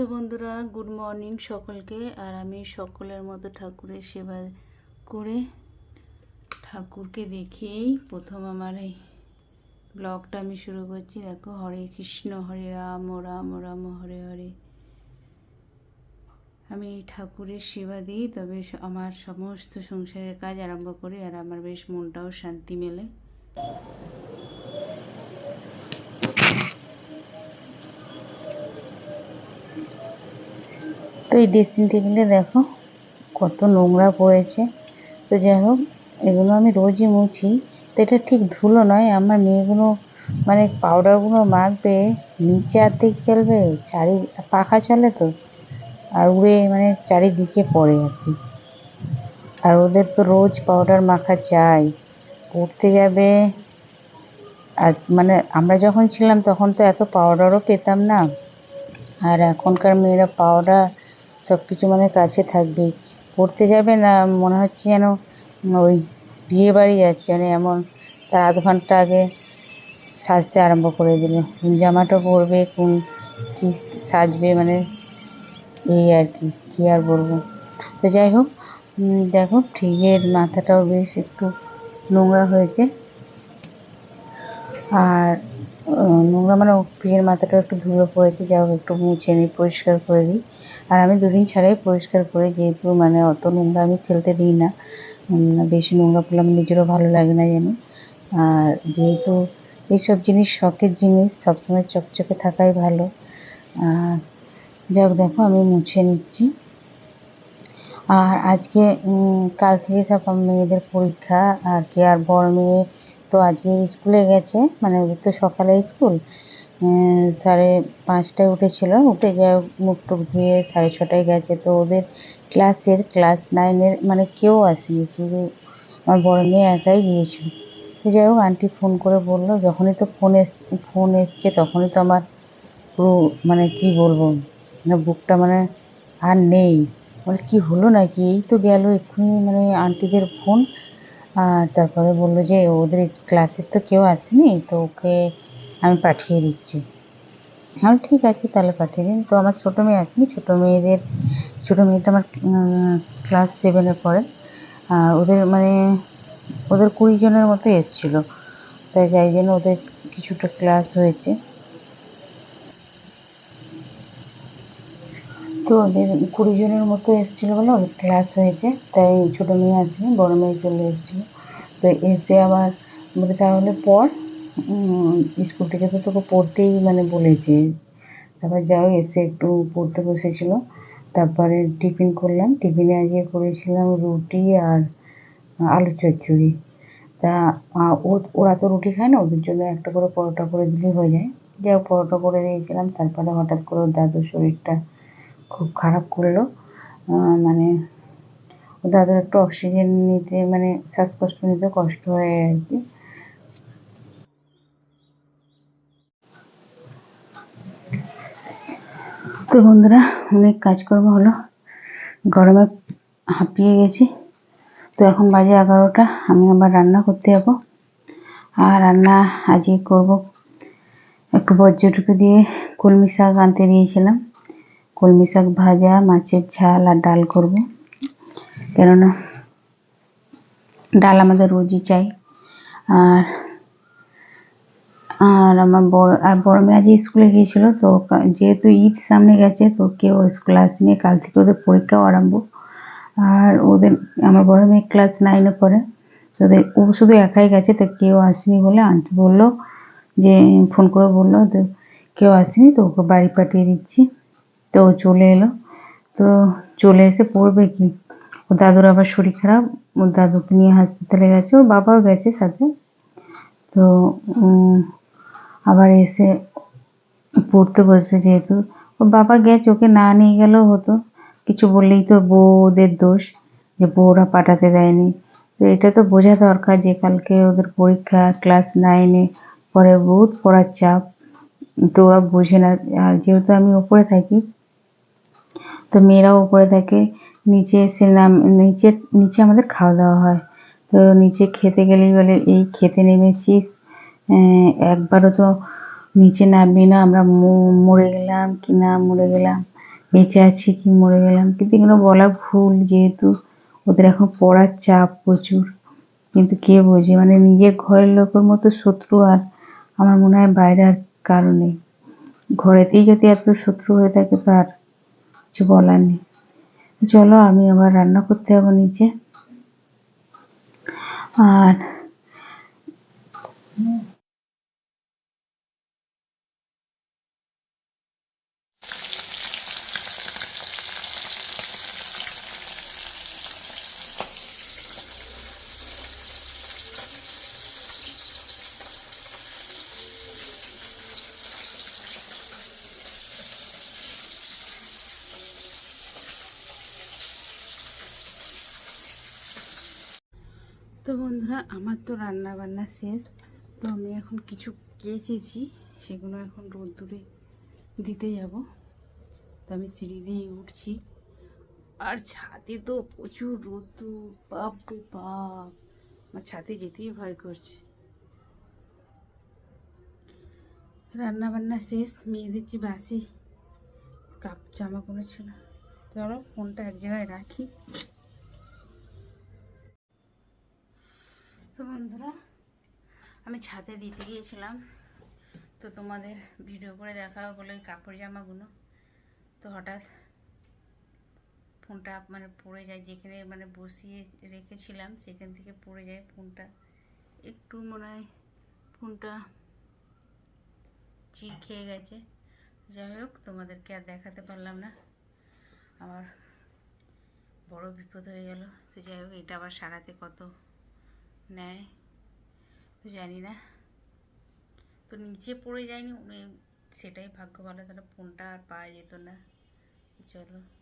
তো বন্ধুরা good morning সকলকে। আর আমি সকলের মতো ঠাকুরের সেবা করে ঠাকুরকে দেখেই প্রথম আমার এই ব্লগটা আমি শুরু করছি। দেখো, হরে কৃষ্ণ, হরে রাম রাম রাম, হরে হরে। আমি ঠাকুরের সেবা দিই, তবে আমার সমস্ত সংসারের কাজ আরম্ভ করি আর আমার বেশ মনটাও শান্তি মেলে। তো এই ড্রেসিং টেবিলে দেখো কত নোংরা পড়েছে। তো যাই হোক, এগুলো আমি রোজই মুছি। তো এটা ঠিক ধুলো নয়, আমার মেয়েগুলো মানে পাউডারগুলো মাখবে, নিচে অর্ধেক ফেলবে, চারি পাখা চলে তো, আর উড়ে মানে চারিদিকে পড়ে আর কি। আর ওদের তো রোজ পাউডার মাখা চাই পড়তে যাবে। আজ মানে আমরা যখন ছিলাম তখন তো এত পাউডারও পেতাম না। আর এখনকার মেয়েরা পাউডার সব কিছু মানে কাছে থাকবেই পড়তে যাবে না, মনে হচ্ছে যেন ওই বিয়ে বাড়ি যাচ্ছে মানে এমন তার আধ ঘণ্টা আগে সাজতে আরম্ভ করে দিল। কোন জামাটা পরবে, কোন কী সাজবে মানে এই আর কি, কী আর বলব। তো যাই হোক দেখো ফ্রিজের মাথাটাও বেশ একটু নোংরা হয়েছে। আর নোংরা মানে ফ্রিজের মাথাটা একটু ধুলো পড়েছে যা হোক একটু মুছে নিই, পরিষ্কার করে দিই। আর আমি দুদিন ছাড়াই পরিষ্কার করি, যেহেতু মানে অত নোংরা আমি ফেলতে দিই না। বেশি নোংরা করলে আমার নিজেরও ভালো লাগে না যেন। আর যেহেতু এইসব জিনিস শখের জিনিস, সবসময় চকচকে থাকাই ভালো। আর যাক দেখো, আমি মুছে নিচ্ছি। আর আজকে কাল থেকে সব মেয়েদের পরীক্ষা, আর কি আর বড় মেয়ে তো আজকে স্কুলে গেছে মানে ওদের তো সকালে স্কুল। সাড়ে পাঁচটায় উঠেছিল, উঠে যা মুখ টুক ধুয়ে সাড়ে ছটায় গেছে। তো ওদের ক্লাসের, ক্লাস নাইনের মানে কেউ আসেনি, শুধু আমার বড় মেয়ে একাই গিয়েছিল। তো যাই হোক, আন্টি ফোন করে বলল, যখনই তো ফোন এস, ফোন এসছে, তখনই তো আমার পুরো মানে কি বলব মানে বুকটা মানে আর নেই। বলে, কি হলো নাকি? এই তো গেল, এক্ষুনি মানে আন্টিদের ফোন আর তারপরে বলল যে ওদের ক্লাসের তো কেউ আসেনি, তো ওকে আমি পাঠিয়ে দিচ্ছি। হ্যাঁ ঠিক আছে, তাহলে পাঠিয়ে দিন। তো আমার ছোটো মেয়ে আসেনি, ছোটো মেয়েদের, ছোটো মেয়েটা আমার ক্লাস সেভেনে পড়ে। আর ওদের মানে ওদের কুড়ি জনের মতো এসেছিল। তাই যাই জন্য ওদের কিছুটা ক্লাস হয়েছে। তো ওদের কুড়ি জনের মতো এসেছিল বলে ওদের ক্লাস হয়েছে। তাই ছোটো মেয়ে আছে, বড় মেয়ে চলে এসেছিল। তো এসে আবার বলে, তাহলে পর স্কুল থেকে তো তোকে পড়তেই মানে বলেছে। তারপর যাও এসে একটু পড়তে বসেছিল। তারপরে টিফিন করলাম। টিফিনে আজকে করেছিলাম রুটি আর আলু চচ্চড়ি। তা ওরা তো রুটি খায় না, ওদের জন্য একটা করে পরোটা করে দিলেই হয়ে যায়। হোক, পরোটা করে দিয়েছিলাম। তারপরে হঠাৎ করে ওর দাদুর শরীরটা খুব খারাপ করল। মানে দাদুর একটু অক্সিজেন নিতে মানে শ্বাসকষ্ট নিতে কষ্ট হয় আর কি। তো বন্ধুরা, অনেক কাজকর্ম হলো। গরমে হাঁপিয়ে গেছি। তো এখন বাজে এগারোটা, আমি আবার রান্না করতে যাব। আর রান্না আজকে করব। একটু বজ্রটুকু দিয়ে কলমি শাক আনতে দিয়েছিলাম। কলমি শাক ভাজা, মাছের ঝাল আর ডাল করব। কেননা ডাল আমাদের রোজই চাই। আর আর আমার বড়, আর বড় মেয়ে আজকে স্কুলে গিয়েছিল, তো যেহেতু ঈদ সামনে গেছে, তো কেউ স্কুলে আসেনি, কাল থেকে ওদের পরীক্ষাও আরম্ভ। আর ওদের, আমার বড় মেয়ে ক্লাস নাইনে পড়ে, তো ওদের, ও শুধু একাই গেছে, তো কেউ আসেনি বলে আন্টি বলল যে, ফোন করে বলল তো কেউ আসেনি, তো ওকে বাড়ি পাঠিয়ে দিচ্ছি। তো ও চলে এলো। তো চলে এসে পড়বে কি? ওর দাদুর আবার শরীর খারাপ, ওর দাদুকে নিয়ে হাসপাতালে গেছে, ওর বাবাও গেছে সাথে। তো আবার এসে পড়তে বসবে যেহেতু। ওর বাবা গেছে, ওকে না নিয়ে গেলেও হতো। কিছু বললেই তো বউদের দোষ, যে বউরা পাঠাতে দেয়নি। তো এটা তো বোঝা দরকার যে কালকে ওদের পরীক্ষা, ক্লাস নাইনে, পরে বহুত পড়ার চাপ। তো ওরা বোঝে না। আর যেহেতু আমি ওপরে থাকি তো মেয়েরাও ওপরে থাকে নিচে এসে নাম, নিচে নিচে আমাদের খাওয়া দাওয়া হয়। তো নিচে খেতে গেলেই বলে, এই খেতে নেমেছিস? একবারও তো নিচে নামবি না, আমরা মরে গেলাম কি না মরে গেলাম, বেঁচে আছি কি মরে গেলাম। কিন্তু এগুলো বলা ভুল যেহেতু, ওদের এখন পড়ার চাপ প্রচুর। কিন্তু কে বোঝে? মানে নিজের ঘরের লোকের মতো শত্রু আর আমার মনে হয় বাইরে আর কারও নেই। ঘরেতেই যদি এত শত্রু হয়ে থাকে তো আর কিছু বলার নেই। চলো আমি আবার রান্না করতে যাব নিচে। আর তো বন্ধুরা, আমার তো রান্না বান্না শেষ। তো আমি এখন কিছু কেচেছি, সেগুলো এখন রোদ্দুরে দিতে যাব। তো আমি সিঁড়ি দিয়ে উঠছি। আর ছাদে তো প্রচুর রোদ্দুর, বাপ বাপ। আমার ছাদে যেতেই ভয় করছে। রান্না বান্না শেষ, মেয়েদের যে বাসি, কাপ জামা কোনো ছিল। চলো, ফোনটা এক জায়গায় রাখি। তো বন্ধুরা, আমি ছাদে দিতে গিয়েছিলাম। তো তোমাদের ভিডিও করে দেখা বলে ওই কাপড় জামাগুলো। তো হঠাৎ ফোনটা মানে পড়ে যায়, যেখানে মানে বসিয়ে রেখেছিলাম, সেখান থেকে পড়ে যায় ফোনটা। একটু মনে হয় ফোনটা চির খেয়ে গেছে। যাই হোক, তোমাদেরকে আর দেখাতে পারলাম না। আমার বড় বিপদ হয়ে গেল। তো যাই হোক, এটা আবার সারাতে কত নেয় তো জানি না। তো নিচে পড়ে যায়নি, উনি সেটাই ভাগ্য ভালো, তাহলে ফোনটা আর পাওয়া যেত না। চলো।